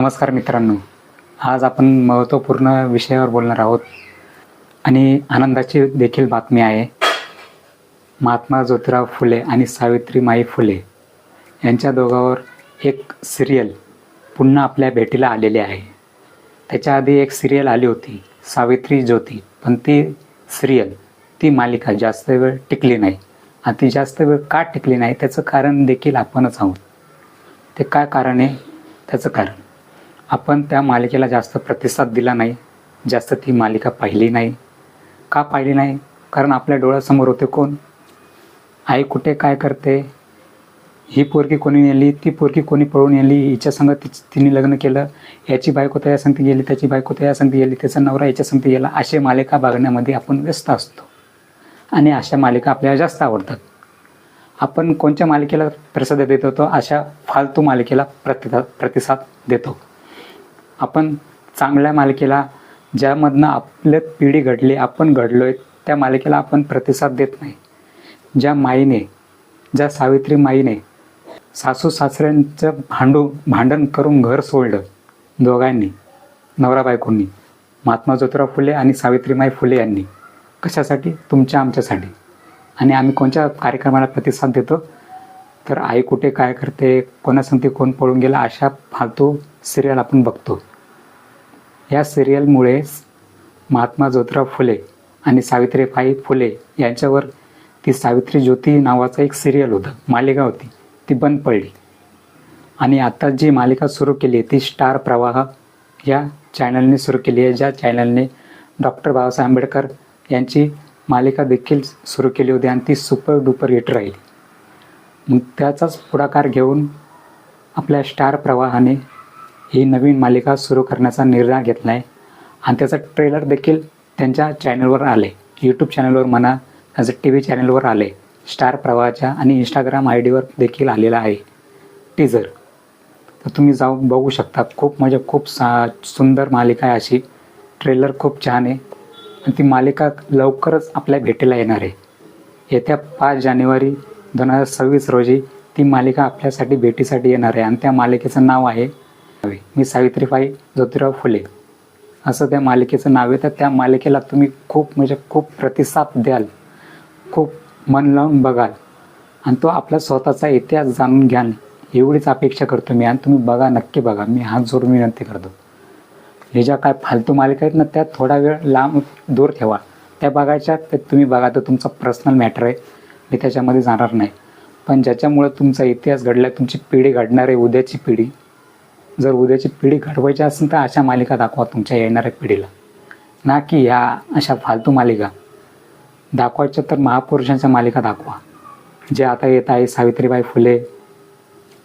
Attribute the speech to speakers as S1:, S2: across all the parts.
S1: नमस्कार मित्रांनो. आज आपण महत्त्वपूर्ण विषयावर बोलणार आहोत आणि आनंदाची देखील बातमी आहे. महात्मा ज्योतिराव फुले आणि सावित्रीमाई फुले यांच्या दोघांवर एक सिरियल पुन्हा आपल्या भेटीला आलेली आहे. त्याच्या आधी एक सिरियल आली होती सावित्री ज्योती. पण ती सिरियल ती मालिका जास्त वेळ टिकली नाही. आणि ती जास्त वेळ का टिकली नाही त्याचं कारण देखील आपणच आहोत. ते काय कारण आहे? त्याचं कारण. आपण त्या मालिकेला जास्त प्रतिसाद दिला नाही. जास्त ती मालिका पाहिली नाही. का पाहिली नाही? कारण आपल्या डोळ्यासमोर होते कोण? आई कुठे काय करते? ही पोरगी कोणी नेली? ती पोरगी कोणी पळून नेली? हिच्या संग ति तिने लग्न केलं? याची बायको त्या संगती गेली? त्याची बायको त्या संगती गेली? त्याचा नवरा याच्या संगती गेला? असे मालिका बघण्यामध्ये आपण व्यस्त असतो. आणि अशा मालिका आपल्याला जास्त आवडतात. आपण कोणत्या मालिकेला प्रतिसाद देत होतो? अशा फालतू मालिकेला प्रतिसाद प्रतिसाद देतो. आपण चांगल्या मालिकेला ज्यामधनं आपल्या पिढी घडली आपण घडलो आहे त्या मालिकेला आपण प्रतिसाद देत नाही. ज्या माईने ज्या सावित्री माईने सासू सासऱ्यांचं भांडू भांडण करून घर सोडलं दोघांनी नवरा बायकोंनी महात्मा ज्योतिराव फुले आणि सावित्रीमाई फुले यांनी कशासाठी? तुमच्या आमच्यासाठी. आणि आम्ही कोणत्या कार्यक्रमाला प्रतिसाद देतो? तर आई कुठे काय करते कोणासंगती कोण पळून गेला अशा फालतू सिरियल आपण बघतो. या सिरियलमुळे महात्मा ज्योतिराव फुले आणि सावित्रीबाई फुले यांच्यावर ती सावित्री ज्योती नावाचं एक सिरियल होतं. मालिका होती. ती बंद पडली. आणि आता जी मालिका सुरू केली आहे ती स्टार प्रवाह या चॅनलने सुरू केली आहे. ज्या चॅनलने डॉक्टर बाबासाहेब आंबेडकर यांची मालिका देखील सुरू केली होती आणि ती सुपर डुपर हिट राहील. मग त्याचाच पुढाकार घेऊन आपल्या स्टार प्रवाहाने ही नवीन मालिका सुरू करण्याचा निर्णय घेतला आहे आणि त्याचं ट्रेलर देखील त्यांच्या चॅनलवर आले यूट्यूब चॅनलवर म्हणा त्याचं टी व्ही चॅनलवर आले स्टार प्रवाहाच्या आणि इंस्टाग्राम आय डीवर देखील आलेला आहे. टीजर तर तुम्ही जाऊन बघू शकता. खूप म्हणजे खूप सा सुंदर मालिका आहे अशी. ट्रेलर खूप छान आहे. आणि ती मालिका लवकरच आपल्या भेटीला येणार आहे. येत्या पाच जानेवारी दोन हजार सव्वीस रोजी ती मालिका आपल्यासाठी भेटीसाठी येणार आहे. आणि त्या मालिकेचं नाव आहे मी सावित्रीबाई ज्योतिराव फुले. असं त्या मालिकेचं नाव आहे. तर त्या मालिकेला तुम्ही खूप म्हणजे खूप प्रतिसाद द्याल. खूप मन लावून बघाल. आणि तो आपला स्वतःचा इतिहास जाणून घ्याल. एवढीच अपेक्षा करतो मी. आणि तुम्ही बघा नक्की बघा. मी हात जोडून विनंती करतो. हे ज्या काय फालतू मालिका आहेत ना त्या थोडा वेळ लांब दूर ठेवा. त्या बघायच्या ते तुम्ही बघा. तर तुमचा पर्सनल मॅटर आहे. मी त्याच्यामध्ये जाणार नाही. पण ज्याच्यामुळं तुमचा इतिहास घडला तुमची पिढी घडणार आहे उद्याची पिढी जर उद्याची पिढी घडवायची असेल तर अशा मालिका दाखवा तुमच्या येणाऱ्या पिढीला. ना की ह्या अशा फालतू मालिका. दाखवायच्या तर महापुरुषांच्या मालिका दाखवा. जे आता येत आहे सावित्रीबाई फुले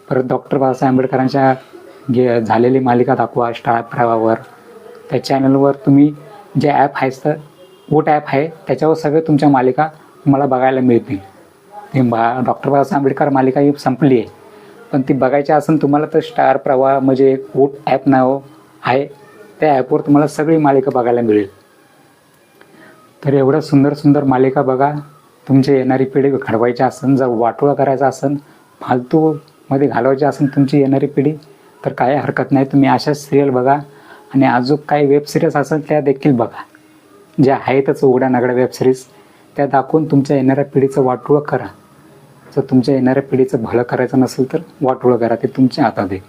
S1: परत डॉक्टर बाबासाहेब आंबेडकरांच्या गे झालेली मालिका दाखवा स्टार प्रवावर त्या चॅनलवर तुम्ही जे ॲप आहे तर वोट ॲप आहे त्याच्यावर सगळे तुमच्या मालिका तुम्हाला बघायला मिळतील. ते बा डॉक्टर बाबासाहेब आंबेडकर मालिका ही संपली आहे. पण ती बघायची असेल तुम्हाला तर स्टार प्रवाह म्हणजे एक वोट ॲप नाव आहे. त्या ॲपवर तुम्हाला सगळी मालिका बघायला मिळेल. तर एवढं सुंदर सुंदर मालिका बघा. तुमची येणारी पिढी घडवायची असेल जर वाटोळा करायचा असेल फालतूमध्ये घालवायची असेल तुमची येणारी पिढी तर काही हरकत नाही. तुम्ही अशाच सिरियल बघा आणि अजून काही वेब सिरीज असेल त्या देखील बघा. ज्या आहेतच उघड्या नगड्या वेबसिरीज त्या दाखवून तुमच्या येणाऱ्या पिढीचं वाटोळं करा. जर तुमच्या येणाऱ्या पिढीचं भलं करायचं नसेल तर वाटोळं करा ते तुमच्या हातात आहे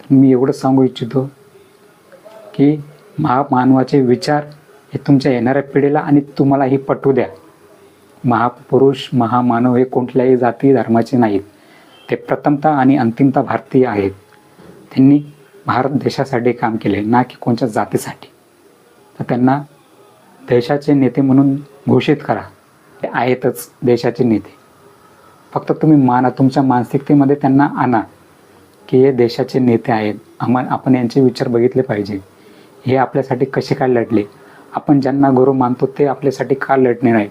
S1: तर मी एवढं सांगू इच्छितो की महामानवाचे विचार हे तुमच्या येणाऱ्या पिढीला आणि तुम्हालाही पटवू द्या. महापुरुष महामानव हे कोणत्याही जाती धर्माचे नाहीत. ते प्रथमता आणि अंतिमता भारतीय आहेत. त्यांनी भारत देशासाठी काम केले ना की कोणत्या जातीसाठी. तर त्यांना देशाचे नेते म्हणून घोषित करा. ते आहेतच देशाचे नेते. फक्त तुम्ही माना तुमच्या मानसिकतेमध्ये त्यांना आणा की हे देशाचे नेते आहेत. आम्हा आपण यांचे विचार बघितले पाहिजे. हे आपल्यासाठी कसे काय लढले? आपण ज्यांना गुरु मानतो ते आपल्यासाठी का लढणे नाही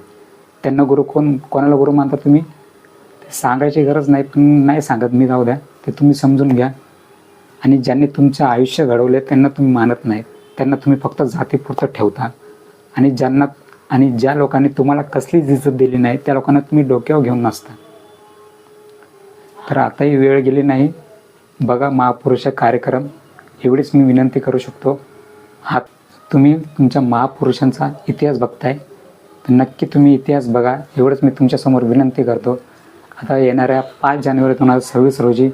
S1: त्यांना गुरु कोण कोणाला गुरु मानता तुम्ही? ते सांगायची गरज नाही पण नाही सांगत. मी जाऊ द्या. ते तुम्ही समजून घ्या. आणि ज्यांनी तुमचं आयुष्य घडवले त्यांना तुम्ही मानत नाही त्यांना तुम्ही फक्त जातीपुरतं ठेवता. आणि ज्यांना आणि ज्या लोकांनी तुम्हाला कसलीच इज्जत दिली नाही त्या लोकांना तुम्ही डोक्यावर घेऊन नसता. तर आताही वेळ गेली नाही. बघा महापुरुष कार्यक्रम. एवढीच मी विनंती करू शकतो. हा तुम्ही तुमच्या महापुरुषांचा इतिहास बघताय. तर नक्की तुम्ही इतिहास बघा. एवढंच मी तुमच्यासमोर विनंती करतो. आता येणाऱ्या पाच जानेवारी दोन हजार सव्वीस रोजी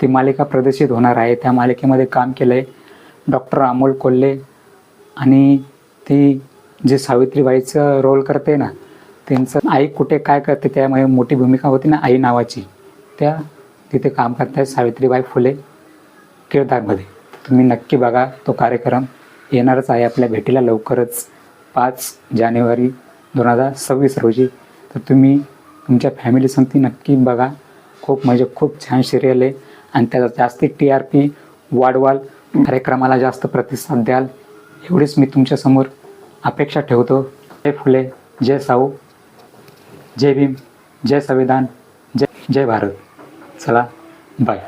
S1: ती मालिका प्रदर्शित होणार आहे. त्या मालिकेमध्ये काम केलं आहे डॉक्टर अमोल कोल्हे आणि ती जे सावित्रीबाईचं रोल करते ना त्यांचं आई कुठे काय करते त्यामध्ये मोठी भूमिका होती ना आई नावाची. त्या तिथे काम करतायत सावित्रीबाई फुले केळदारमध्ये तुम्ही नक्की बघा तो कार्यक्रम. येणारच आहे आपल्या भेटीला लवकरच पाच जानेवारी दोन हजार सव्वीस रोजी. तर तुम्ही तुमच्या फॅमिलीसंगती नक्की बघा. खूप म्हणजे खूप छान सिरियल आहे. आणि त्याचा जास्ती टी आर पी वाढवाल कार्यक्रमाला जास्त प्रतिसाद द्याल. एवढीच मी तुमच्यासमोर अपेक्षा ठेवतो. जय फुले जय साऊ जय भीम जय संविधान जय जय भारत. चला बाय